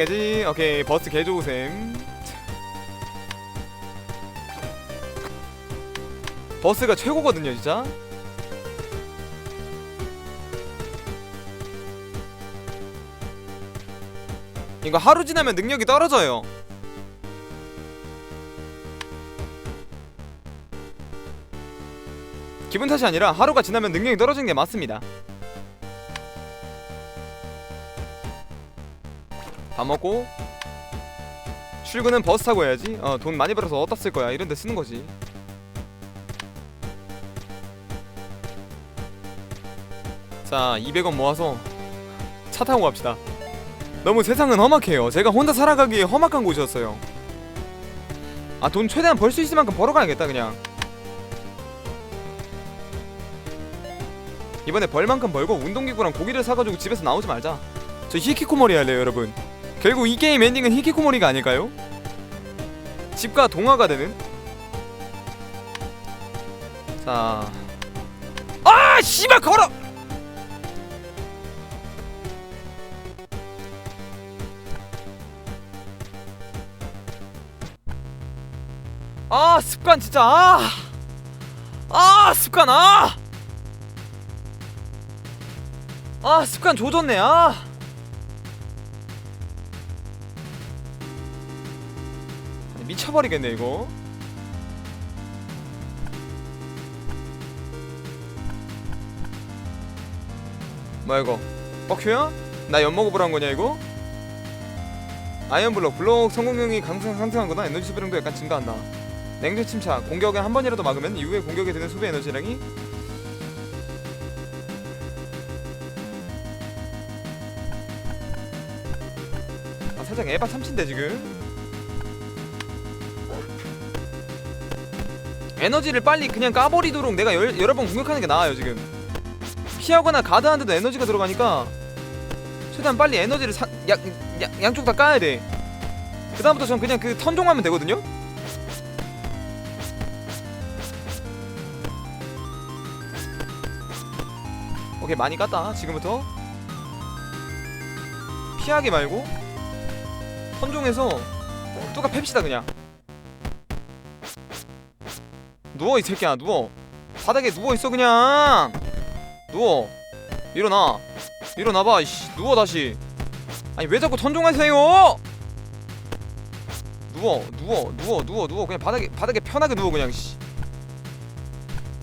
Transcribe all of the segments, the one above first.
개지? 오케이 버스 개 좋으셈 버스가 최고거든요 진짜. 이거 하루 지나면 능력이 떨어져요. 기분 탓이 아니라 하루가 지나면 능력이 떨어지는 게 맞습니다 밥 먹고 출근은 버스 타고 해야지. 어 돈 많이 벌어서 어디다 쓸 거야? 이런 데 쓰는 거지. 자 200원 모아서 차 타고 갑시다. 너무 세상은 험악해요. 제가 혼자 살아가기에 험악한 곳이었어요. 아 돈 최대한 벌 수 있을 만큼 벌어가야겠다 그냥. 이번에 벌 만큼 벌고 운동기구랑 고기를 사가지고 집에서 나오지 말자. 저 히키코모리 할래요 여러분 결국 이 게임 엔딩은 히키코모리가 아닐까요? 집과 동화가 되는 자 아! 씨발 걸어! 아 습관 진짜 아! 아 습관 아! 아 습관 조졌네 아! 아니, 미쳐버리겠네 이거. 뭐야 이거? 뻑큐야? 나 엿먹어보란 거냐 이거? 아이언블럭 블록 성공률이 강상 상승하거나 에너지 소비량도 약간 증가한다. 냉전 침착 공격에 한 번이라도 막으면 이후에 공격에 드는 소비 에너지량이? 아 살짝 에바 참친데 지금 에너지를 빨리 그냥 까버리도록 내가 열, 여러 번 공격하는 게 나아요 지금. 피하거나 가드하는데도 에너지가 들어가니까 최대한 빨리 에너지를 사, 양, 양, 양쪽 다 까야 돼. 그다음부터 전 그냥 그 턴종하면 되거든요? 오케이 많이 깠다 지금부터. 피하기 말고 턴종해서 뚜가 팹시다 그냥 누워 이 새끼야 누워. 바닥에 누워 있어 그냥. 누워. 일어나. 일어나봐 이씨. 누워 다시. 아니 왜 자꾸 턴종하세요? 누워 누워 누워 누워 누워. 그냥 바닥에 바닥에 편하게 누워 그냥 씨.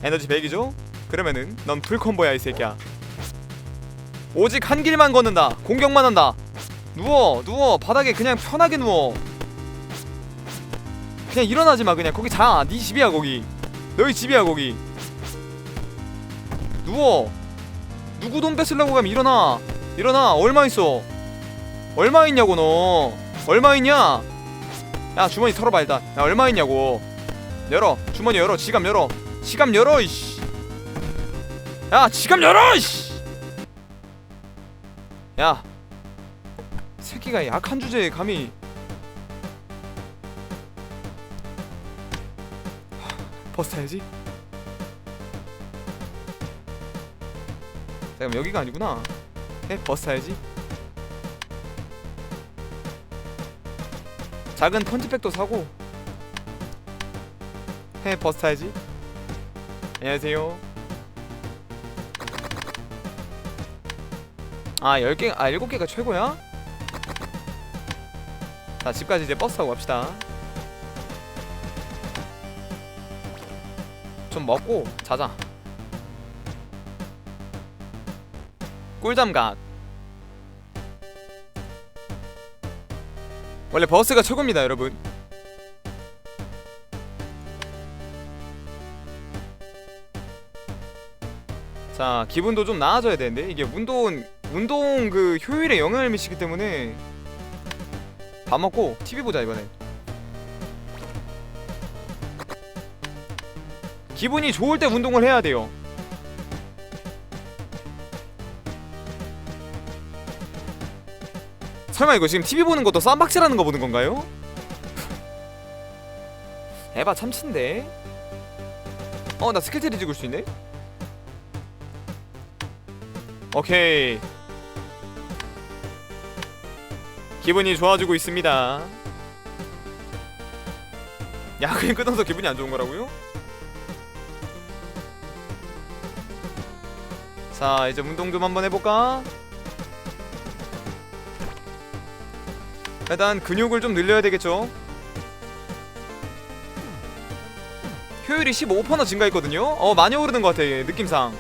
에너지 100이죠? 그러면은 넌 풀콤보야 이 새끼야. 오직 한 길만 걷는다. 공격만 한다. 누워 누워. 바닥에 그냥 편하게 누워. 그냥 일어나지 마 그냥. 거기 자네 집이야 거기 너희 집이야 거기. 누워. 누구 돈 뺏으려고 가면 일어나. 일어나. 얼마 있어? 얼마 있냐고 너. 얼마 있냐? 야 주머니 털어봐 일단. 야 얼마 있냐고. 열어. 주머니 열어. 지갑 열어. 지갑 열어 이씨. 야 지갑 열어 이씨. 야. 새끼가 약한 주제에 감히 버스 타야지. 잠깐 여기가 아니구나. 네 버스 타야지. 작은 펀치백도 사고. 해 버스 타야지. 안녕하세요. 아 10개 아 7개가 최고야? 자 집까지 이제 버스 타고 갑시다 좀 먹고 자자. 꿀잠각. 원래 버스가 최고입니다 여러분. 자 기분도 좀 나아져야 되는데 이게 운동 운동 그 효율에 영향을 미치기 때문에 밥 먹고 TV 보자 이번엔 기분이 좋을 때 운동을 해야 돼요. 설마 이거 지금 TV 보는 것도 쌈박질하는 거 보는 건가요? 에바 참친데. 어 나 스킬트리 찍을 수 있네. 오케이. 기분이 좋아지고 있습니다. 약을 끊어서 기분이 안 좋은 거라고요? 자 이제 운동 좀 한번 해볼까? 일단 근육을 좀 늘려야 되겠죠? 효율이 15%나 증가했거든요? 어 많이 오르는 것 같아 얘, 느낌상.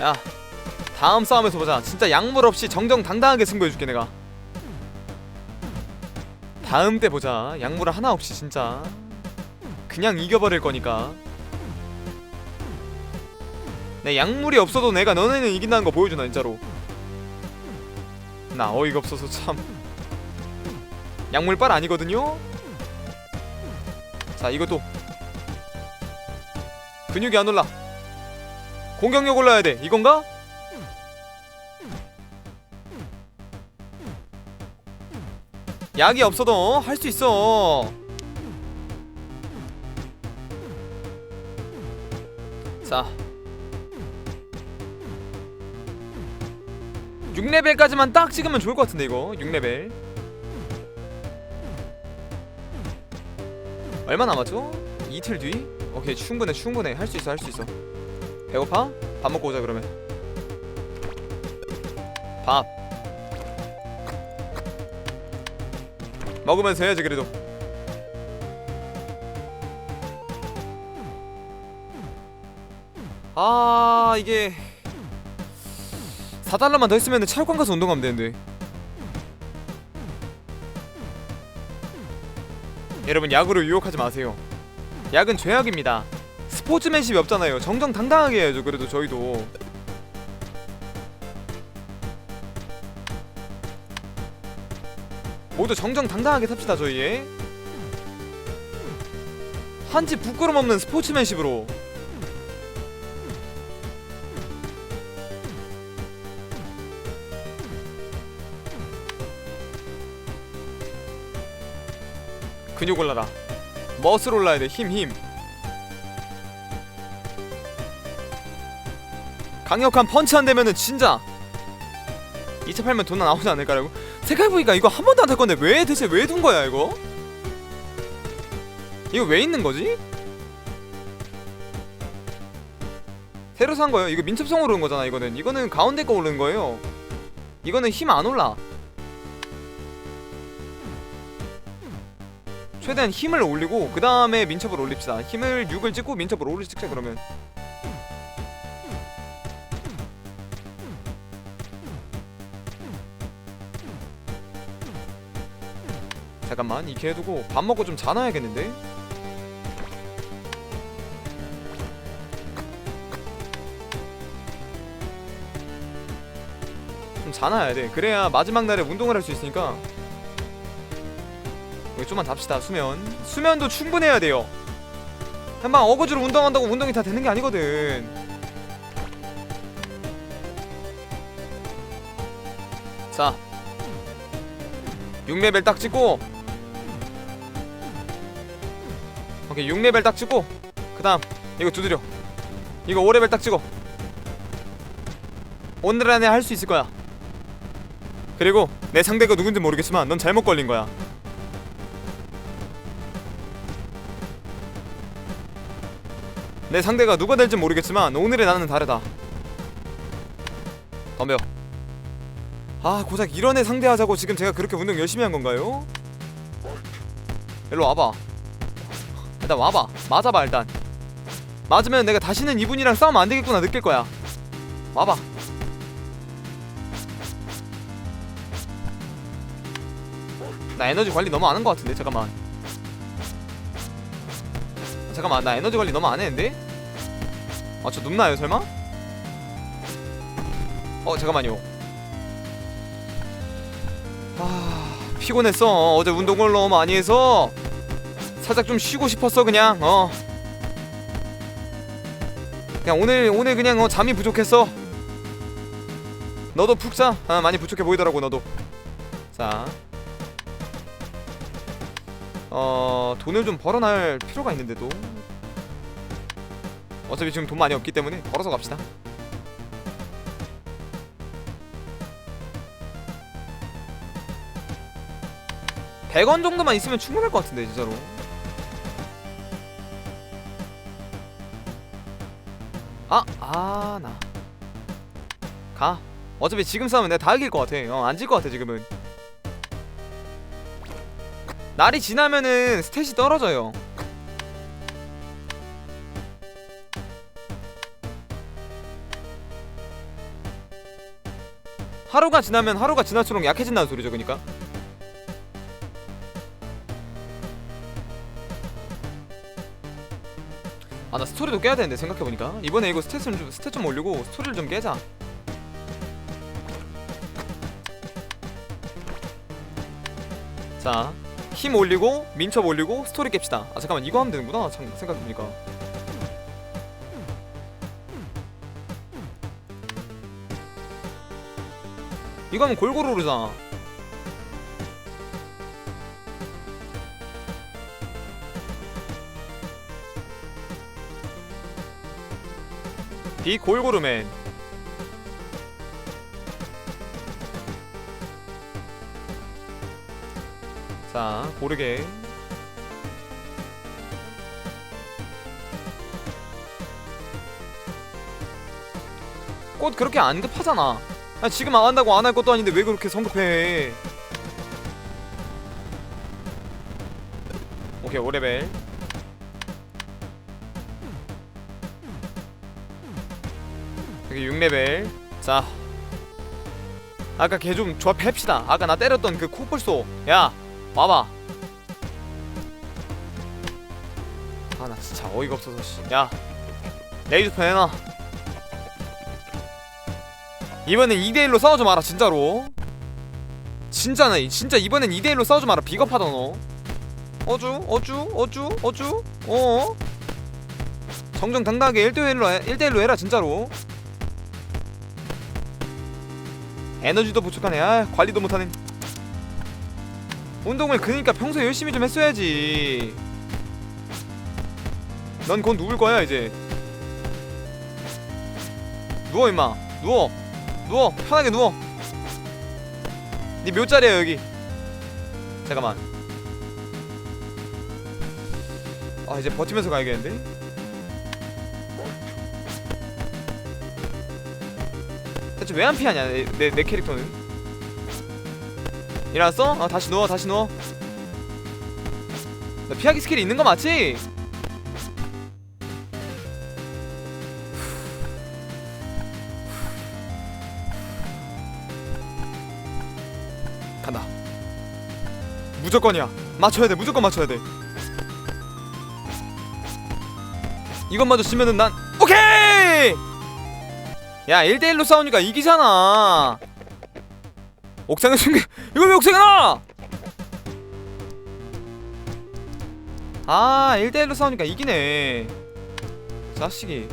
야 다음 싸움에서 보자. 진짜 약물 없이 정정당당하게 승부해줄게 내가. 다음 때 보자. 약물 하나 없이 진짜. 그냥 이겨버릴 거니까 내 약물이 없어도 내가 너네는 이긴다는 거 보여주나 진짜로? 나 어이가 없어서 참. 약물빨 아니거든요? 자 이것도. 근육이 안 올라. 공격력 올라야 돼. 이건가? 약이 없어도 할 수 있어 6레벨까지만 딱 찍으면 좋을 것 같은데 이거? 6레벨. 얼마 남았죠? 이틀 뒤? 오케이 충분해 충분해. 할 수 있어 할 수 있어. 배고파? 밥 먹고 오자 그러면. 밥. 먹으면서 해야지 그래도. 아 이게 4달러만 더 있으면 체육관 가서 운동 하면 되는데. 여러분 약으로 유혹하지 마세요. 약은 죄악입니다. 스포츠맨십이 없잖아요. 정정당당하게 해야죠 그래도 저희도. 모두 정정당당하게 삽시다 저희 한치 부끄럼 없는 스포츠맨십으로 근육 올라라 멋을 올라야 돼힘 힘. 강력한 펀치 안 되면은 진짜 2차 팔면 돈 나오지 않을까라고 생각해보니까 이거 한 번도 안 탈 건데 왜 대체 왜 둔 거야 이거? 이거 왜 있는 거지? 새로 산 거예요 이거 민첩성 오르는 거잖아 이거는 이거는 가운데 거 오르는 거예요 이거는 힘 안 올라 최대한 힘을 올리고 그 다음에 민첩을 올립시다. 힘을 6을 찍고 민첩을 5를 찍자 그러면. 잠깐만 이렇게 해두고 밥 먹고 좀 자놔야겠는데? 좀 자놔야 돼. 그래야 마지막 날에 운동을 할 수 있으니까 좀만 잡시다 수면. 수면도 충분해야 돼요. 한방 어거지로 운동한다고 운동이 다 되는 게 아니거든. 자. 6레벨 딱 찍고. 오케이 6레벨 딱 찍고. 그 다음 이거 두드려. 이거 5레벨 딱 찍어. 오늘 안에 할 수 있을 거야. 그리고 내 상대가 누군지 모르겠지만 넌 잘못 걸린 거야 내 상대가 누가 될지 모르겠지만 오늘의 나는 다르다. 덤벼. 아 고작 이런 애 상대하자고 지금 제가 그렇게 운동 열심히 한 건가요? 일로 와봐. 일단 와봐. 맞아봐 일단. 맞으면 내가 다시는 이분이랑 싸우면 안 되겠구나 느낄 거야. 와봐. 나 에너지 관리 너무 안한거 같은데 잠깐만. 아, 잠깐만 나 에너지 관리 너무 안 했는데? 아저 눕나요 설마? 어 잠깐만요. 아 피곤했어. 어제 운동을 너무 많이 해서 살짝 좀 쉬고 싶었어 그냥 어. 그냥 오늘 오늘 그냥 어, 잠이 부족했어. 너도 푹자. 아, 많이 부족해 보이더라고 너도. 자 어 돈을 좀 벌어날 필요가 있는데도 어차피 지금 돈 많이 없기 때문에 벌어서 갑시다. 100원 정도만 있으면 충분할 것 같은데 진짜로. 아! 아 나 가. 어차피 지금 싸우면 내가 다 이길 것 같아. 어, 안 질 것 같아 지금은. 날이 지나면은 스탯이 떨어져요. 하루가 지나면 하루가 지날수록 약해진다는 소리죠 그니까. 아 나 스토리도 깨야 되는데 생각해보니까. 이번에 이거 스탯 좀 스탯 좀 올리고 스토리를 좀 깨자. 자 힘 올리고 민첩 올리고 스토리 깹시다. 아 잠깐만 이거 하면 되는구나 참 생각해보니까. 이거 하면 골고루 오르잖아. 비 골고루맨 자 고르게. 꽃 그렇게 안 급하잖아. 아 지금 안 한다고 안 할 것도 아닌데 왜 그렇게 성급해? 오케이 5레벨. 여기 6레벨. 자. 아까 걔 좀 조합해봅시다. 아까 나 때렸던 그 코뿔소. 야 와봐. 아 나 진짜 어이가 없어서 씨야 레이저편 해놔. 이번엔 2대1로 싸우지 마라 진짜로. 진짜네. 진짜 이번엔 2대1로 싸우지 마라 비겁하다 너. 어쭈 어쭈 어쭈 어쭈? 어? 정정당당하게 1대1로 해, 1대1로 해라 진짜로. 에너지도 부족하네. 아 관리도 못하네 운동을 그니까 평소에 열심히 좀 했어야지. 넌 곧 누울 거야 이제. 누워 임마. 누워. 누워. 편하게 누워. 네 묘자리야 여기. 잠깐만. 아 이제 버티면서 가야겠는데? 대체 왜 안 피하냐 내, 내, 내 캐릭터는 일어났어? 어 다시 누워 다시 누워. 나 피하기 스킬이 있는 거 맞지? 간다. 무조건이야. 맞춰야 돼 무조건 맞춰야 돼. 이것마저 지면은 난 오케이! 야 1대1로 싸우니까 이기잖아 옥상에 숨겨. 이걸 왜 옥상에 놔 아 1대1로 싸우니까 이기네. 자식이.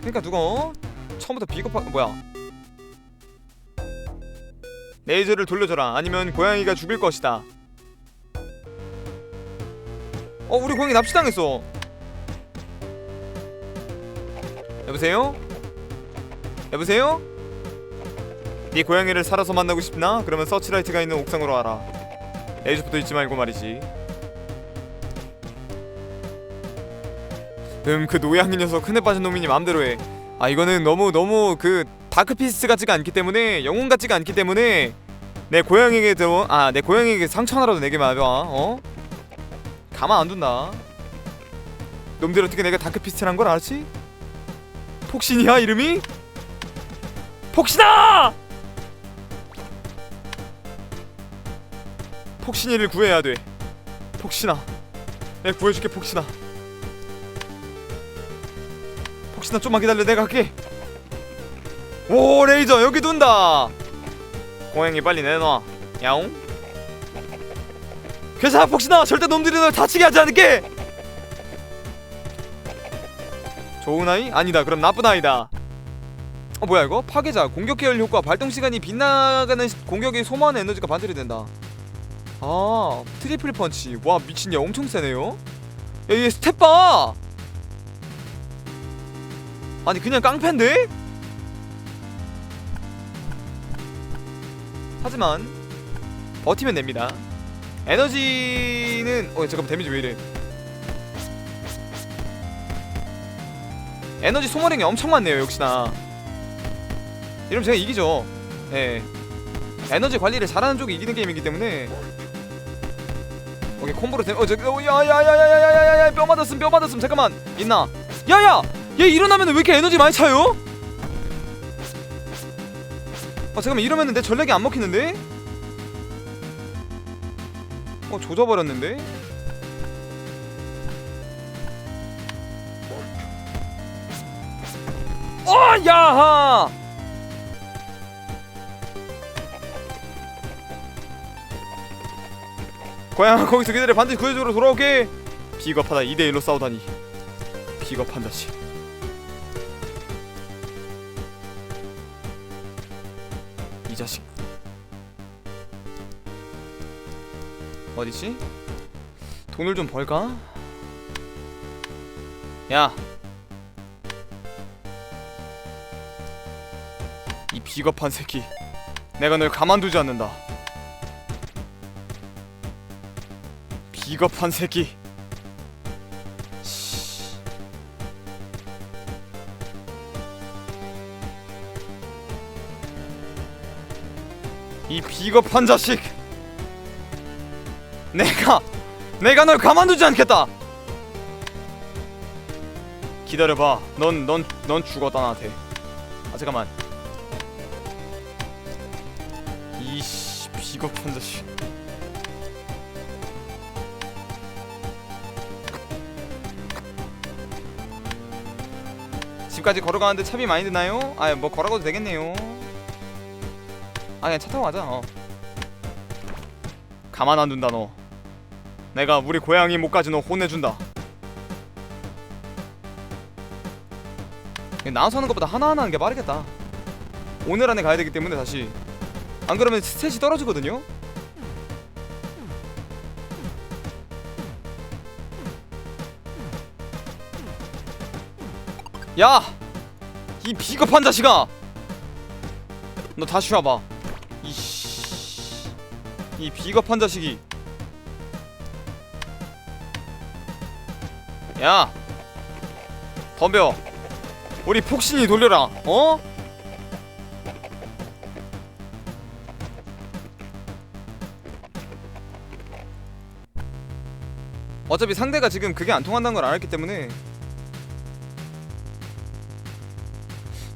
그러니까 누가 어? 처음부터 비겁하 뭐야? 레이저를 돌려줘라. 아니면 고양이가 죽을 것이다. 어 우리 고양이 납치당했어. 여보세요? 여보세요? 네 고양이를 살아서 만나고 싶나? 그러면 서치라이트가 있는 옥상으로 와라 레이저부터 잊지 말고 말이지 음그 노양이 녀석 흔해 빠진 놈이니 맘대로 해아 이거는 너무 너무 그 다크피스 같지가 않기 때문에 영웅 같지가 않기 때문에 내 고양이에게 들어 아내 고양이에게 상처 하나라도 내게 말아 어? 가만 안 둔다 놈들 어떻게 내가 다크피스트란 걸 알았지? 폭신이야 이름이? 폭신아! 폭신이를 구해야 돼. 폭신아. 내가 구해줄게 폭신아. 폭신아 좀만 기다려. 내가 갈게. 오 레이저 여기 둔다. 고양이 빨리 내놔. 야옹. 괜찮아 폭신아. 절대 놈들이 널 다치게 하지 않을게. 좋은 아이? 아니다. 그럼 나쁜 아이다 어 뭐야 이거? 파괴자 공격 계열 효과 발동 시간이 빗나가는 시- 공격에 소모하는 에너지가 반대로 된다. 아 트리플 펀치. 와 미친 야 엄청 세네요. 야얘 스텝 봐! 아니 그냥 깡패인데? 하지만 버티면 됩니다. 에너지는 어 잠깐만 데미지 왜 이래? 에너지 소모량이 엄청 많네요 역시나 이러면 제가 이기죠. 예. 에너지 관리를 잘하는 쪽이 이기는 게임이기 때문에. 오케이 콤보로 어저어 야야야야야야야 뼈 맞았음 뼈 맞았음. 잠깐만. 있나? 야야! 얘 일어나면 왜 이렇게 에너지 많이 차요? 아 잠깐만. 이러면 내 전략이 안 먹히는데? 어 조져버렸는데? 어 야하! 고양아 거기서 기다려 반드시 구해주러 돌아올게 비겁하다 2대1로 싸우다니 비겁한 자식 이 자식 어디지? 돈을 좀 벌까? 야! 이 비겁한 새끼 내가 널 가만두지 않는다 비겁한 새끼. 씨. 이 비겁한 자식. 내가 내가 널 가만두지 않겠다. 기다려봐. 넌 넌 넌 죽었다 나한테 아 잠깐만. 이씨 비겁한 자식 집까지 걸어가는데 차비 많이 드나요? 아 뭐 걸어가도 되겠네요. 아 그냥 차 타고 가자. 어. 가만 안 둔다 너. 내가 우리 고양이 목까지 너 혼내준다. 나눠서 하는 것보다 하나하나 하는 게 빠르겠다. 오늘 안에 가야 되기 때문에 다시. 안 그러면 스탯이 떨어지거든요 야! 이 비겁한 자식아! 너 다시 와봐 이씨 이 비겁한 자식이 야! 덤벼 우리 폭신이 돌려라 어? 어차피 상대가 지금 그게 안 통한다는 걸 알았기 때문에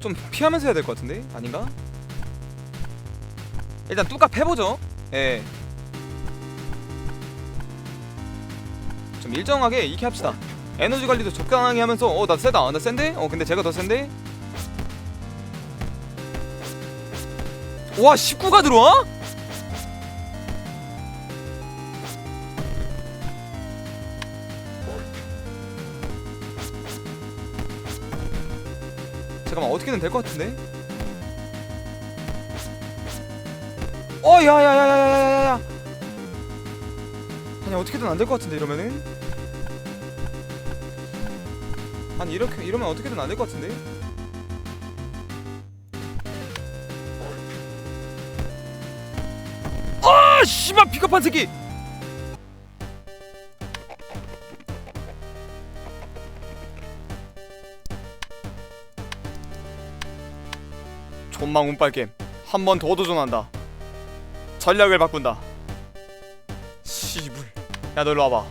좀 피하면서 해야 될 것 같은데 아닌가? 일단 뚜까 해보죠. 예. 좀 일정하게 이렇게 합시다. 에너지 관리도 적당하게 하면서 어 나 세다 나 센데? 어 근데 제가 더 센데? 와 19가 들어와? 어떻게든 될 것 같은데? 어 야야야야야야야 아니 어떻게든 안 될 것 같은데 이러면은? 아니 이렇게 이러면 어떻게든 안 될 것 같은데? 아 씨발 비겁한 새끼 존망 운빨겜 한번 더 도전한다. 전략을 바꾼다. 씨불. 야너 일로 와봐.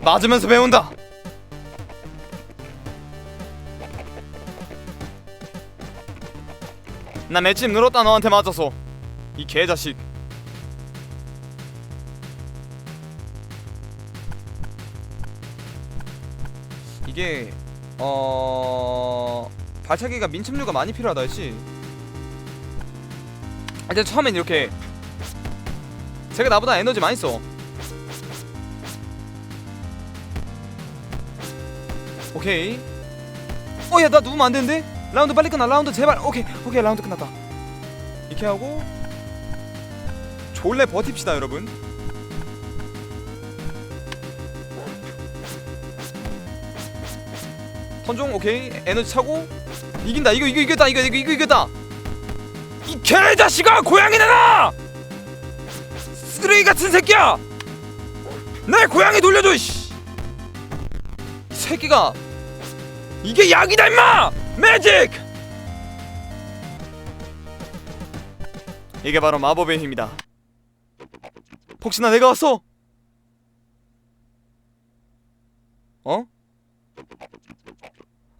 맞으면서 배운다. 나 맷집 늘었다 너한테 맞아서. 이 개자식. 이게 어 발차기가 민첩류가 많이 필요하다 했지. 일단 처음엔 이렇게 제가 나보다 에너지 많이 써. 오케이. 어야 나 누우면 안 되는데? 라운드 빨리 끝나. 라운드 제발. 오케이. 오케이 라운드 끝났다. 이렇게 하고 졸래 버팁시다 여러분 턴종 오케이. 에너지 차고. 이긴다. 이거 이거 이겼다. 이거 이거 이거 이겼다. 이 개자식아 고양이 내놔! 쓰레기 같은 새끼야! 내 고양이 돌려줘 씨. 이 새끼가. 이게 약이다 임마! 매직! 이게 바로 마법의 힘이다. 폭신아 내가 왔어 어?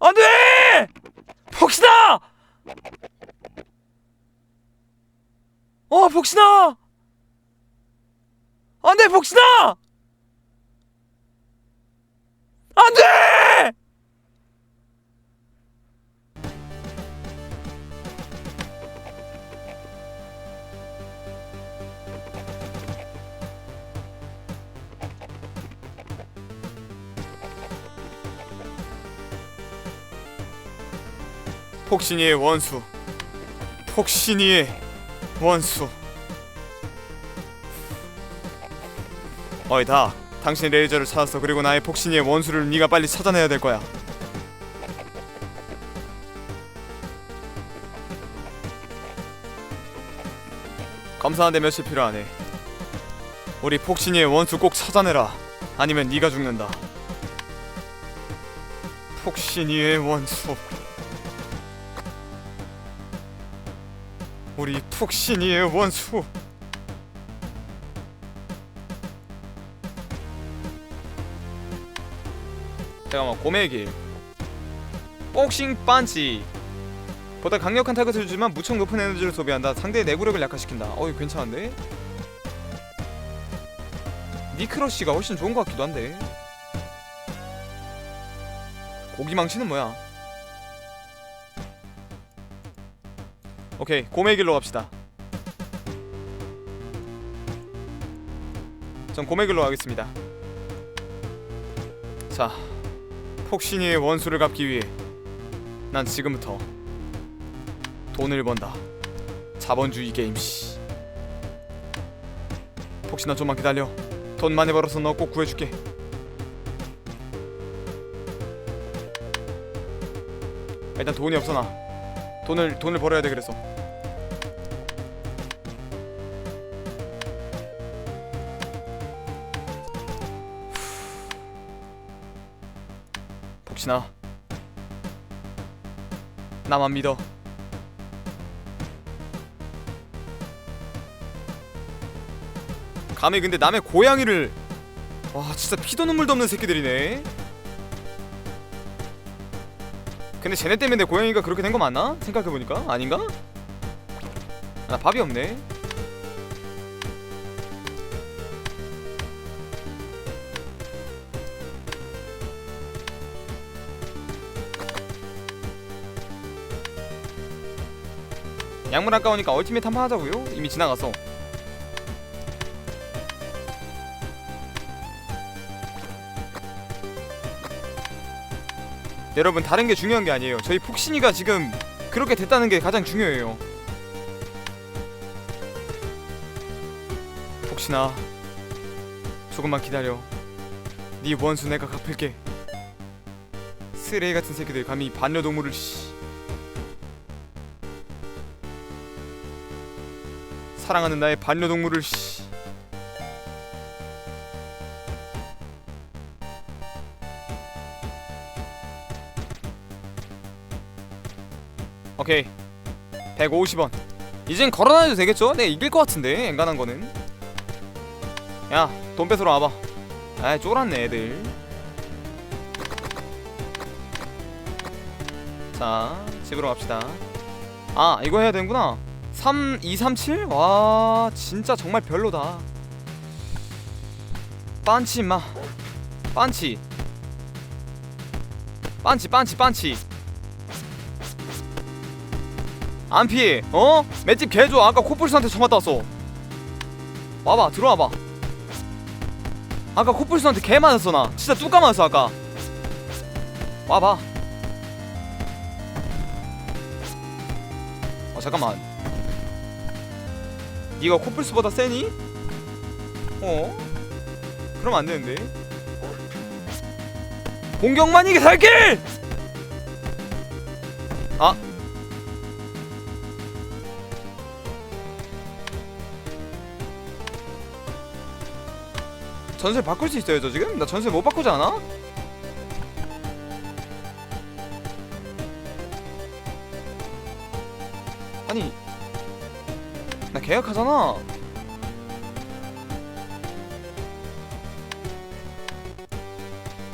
안돼! 폭신아! 어 폭신아! 안돼 폭신아! 안돼 폭신이의 원수. 폭신이의 원수. 어이 다. 당신의 레이저를 찾았어. 그리고 나의 폭신이의 원수를 네가 빨리 찾아내야 될 거야. 검사하는데 며칠 필요하네 우리 폭신이의 원수 꼭 찾아내라. 아니면 네가 죽는다. 폭신이의 원수 우리 푹신이의 원수. 잠깐만 고메길. 복싱 반지. 보다 강력한 타겟을 주지만 무척 높은 에너지를 소비한다. 상대의 내구력을 약화시킨다. 어이 괜찮은데? 니크러쉬가 훨씬 좋은 것 같기도 한데. 고기망치는 뭐야 오케이 고메길로 갑시다. 전 고메길로 가겠습니다. 자 폭신이의 원수를 갚기 위해 난 지금부터 돈을 번다. 자본주의 게임 씨. 폭신아 좀만 기다려. 돈 많이 벌어서 너 꼭 구해줄게. 일단 돈이 없어 나 돈을 돈을 벌어야 돼 그래서. 복신아. 나만 믿어. 감히 근데 남의 고양이를. 와 진짜 피도 눈물도 없는 새끼들이네 근데 쟤네 때문에 내 고양이가 그렇게 된 거 맞나? 생각해보니까 아닌가? 아 밥이 없네 약물 아까우니까 얼티밋 한판 하자고요? 이미 지나가서 여러분 다른 게 중요한 게 아니에요. 저희 폭신이가 지금 그렇게 됐다는 게 가장 중요해요. 폭신아 조금만 기다려. 네 원수 내가 갚을게. 쓰레기 같은 새끼들 감히 반려동물을 씨. 사랑하는 나의 반려동물을 씨 150원. 이젠 걸어놔도 되겠죠? 내가 이길 것 같은데 엔간한 거는. 야 돈 뺏으러 와봐. 아이 쫄았네 애들. 자 집으로 갑시다. 아 이거 해야 되는구나. 3, 2, 3, 7? 와 진짜 정말 별로다. 빤치 임마. 빤치. 빤치 빤치 빤치 안 피해 어? 맷집 개줘 아까 코뿔소한테 쳐 맞다 왔어 와봐 들어와봐 아까 코뿔소한테 개 맞았어 나 진짜 뚜까 맞았어 아까 와봐 어 잠깐만 네가 코뿔소보다 세니? 어? 그럼 안 되는데 공격만 이게 살길! 전세 바꿀 수 있어요 저 지금? 나 전세 못 바꾸지 않아? 아니 나 계약하잖아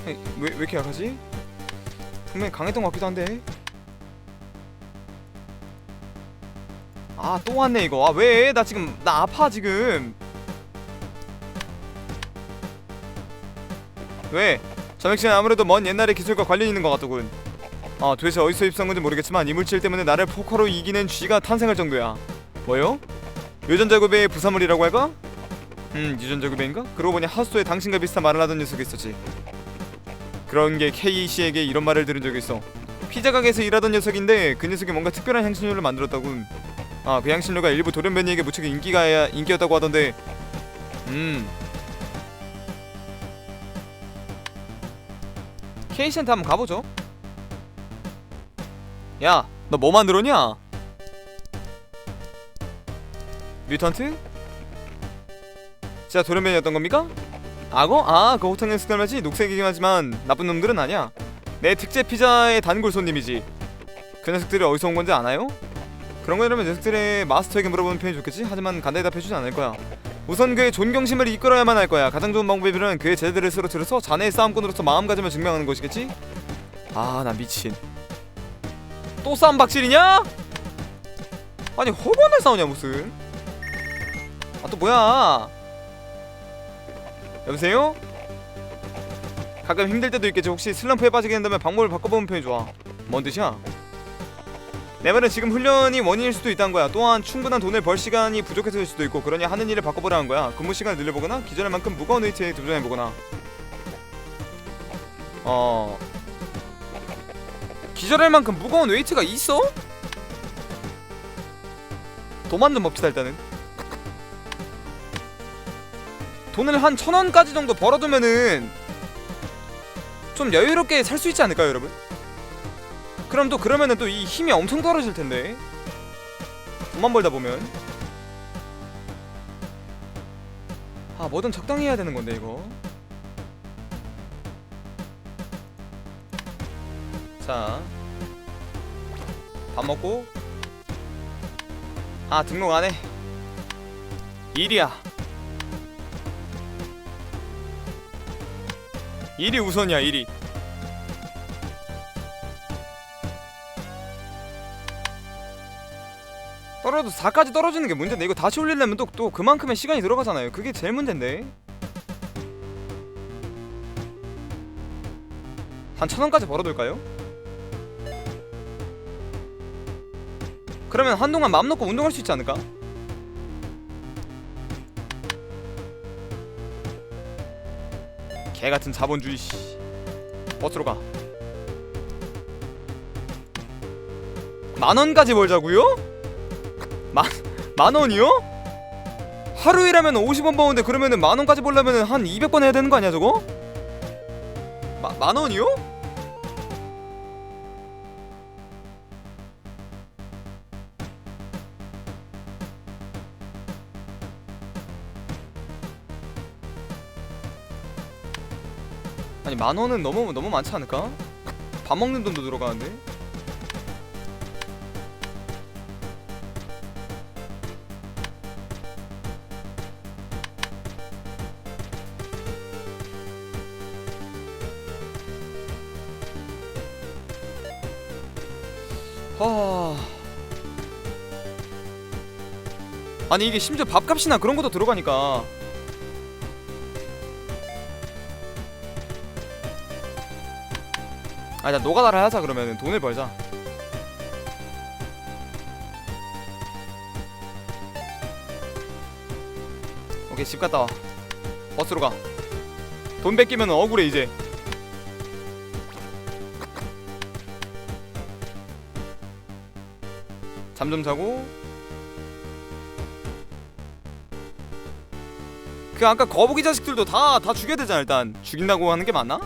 아니, 왜, 왜 계약하지? 분명히 강했던 것 같기도 한데 아 또 왔네 이거 아 왜? 나 지금 나 아파 지금 왜? 전액씨는 아무래도 먼 옛날의 기술과 관련 있는 것 같더군 아 도대체 어디서 입수한 건지 모르겠지만 이 물질 때문에 나를 포커로 이기는 쥐가 탄생할 정도야 뭐요? 유전자구배의 부사물이라고 할까? 음 유전자구배인가? 그러고 보니 하수도에 당신과 비슷한 말을 하던 녀석이 있었지 그런 게 K씨에게 이런 말을 들은 적이 있어 피자 가게에서 일하던 녀석인데 그 녀석이 뭔가 특별한 향신료를 만들었다군 아그 향신료가 일부 돌연변이에게 무척 인기가 인기였다고 하던데 음 K씨한테 한번 가보죠 야 너 뭐 만들었냐? 뮤턴트? 진짜 돌연변이었던 겁니까? 악어? 아, 그 호탕 녀석들 말이지 녹색이긴 하지만 나쁜 놈들은 아니야. 내 특제 피자의 단골 손님이지. 그 녀석들이 어디서 온 건지 아나요? 그런 거라면 녀석들의 마스터에게 물어보는 편이 좋겠지? 하지만 간단히 답해주진 않을 거야. 우선 그의 존경심을 이끌어야만 할 거야. 가장 좋은 방법이란 그의 제자들을 쓰러뜨려서 자네의 싸움꾼으로서 마음가짐을 증명하는 것이겠지? 아, 나 미친. 또 싸움 박질이냐? 아니 허건을 싸우냐 무슨? 아 또 뭐야? 여보세요? 가끔 힘들 때도 있겠지 혹시 슬럼프에 빠지게 된다면 방법을 바꿔보는 편이 좋아 뭔 뜻이야? 내 말은 지금 훈련이 원인일 수도 있다는 거야. 또한 충분한 돈을 벌 시간이 부족해서일 수도 있고 그러니 하는 일을 바꿔보라는 거야. 근무 시간을 늘려보거나 기존할 만큼 무거운 웨이트에 도전해보거나. 어... 기절할 만큼 무거운 웨이트가 있어? 도만 좀 봅시다 일단은. 돈을 한 천 원까지 정도 벌어두면은 좀 여유롭게 살 수 있지 않을까요 여러분? 그럼 또 그러면은 또 이 힘이 엄청 떨어질 텐데 돈만 벌다 보면 아 뭐든 적당히 해야 되는 건데 이거 자, 밥 먹고 아 등록 안 해. 일이야. 일이 우선이야 일이. 떨어도 4까지 떨어지는 게 문제인데 이거 다시 올리려면 또, 또 그만큼의 시간이 들어가잖아요 그게 제일 문제인데 한 천원까지 벌어둘까요? 그러면 한동안 맘 놓고 운동할 수 있지 않을까? 개 같은 자본주의 씨. 버스로 가. 만 원까지 벌자고요? 만, 만 원이요? 하루 일하면 50원 버는데 그러면은 만 원까지 벌려면은 한 200번 해야 되는 거 아니야 저거? 마, 만 원이요? 아니 만 원은 너무 너무 많지 않을까? 밥 먹는 돈도 들어가는데. 하... 아니 이게 심지어 밥값이나 그런 것도 들어가니까. 아니 나 노가다를 하자 그러면은. 돈을 벌자. 오케이 집 갔다 와. 버스로 가돈 뺏기면 억울해 이제 잠좀 자고 그 아까 거북이 자식들도 다 다 죽여야 되잖아 일단 죽인다고 하는 게 맞나?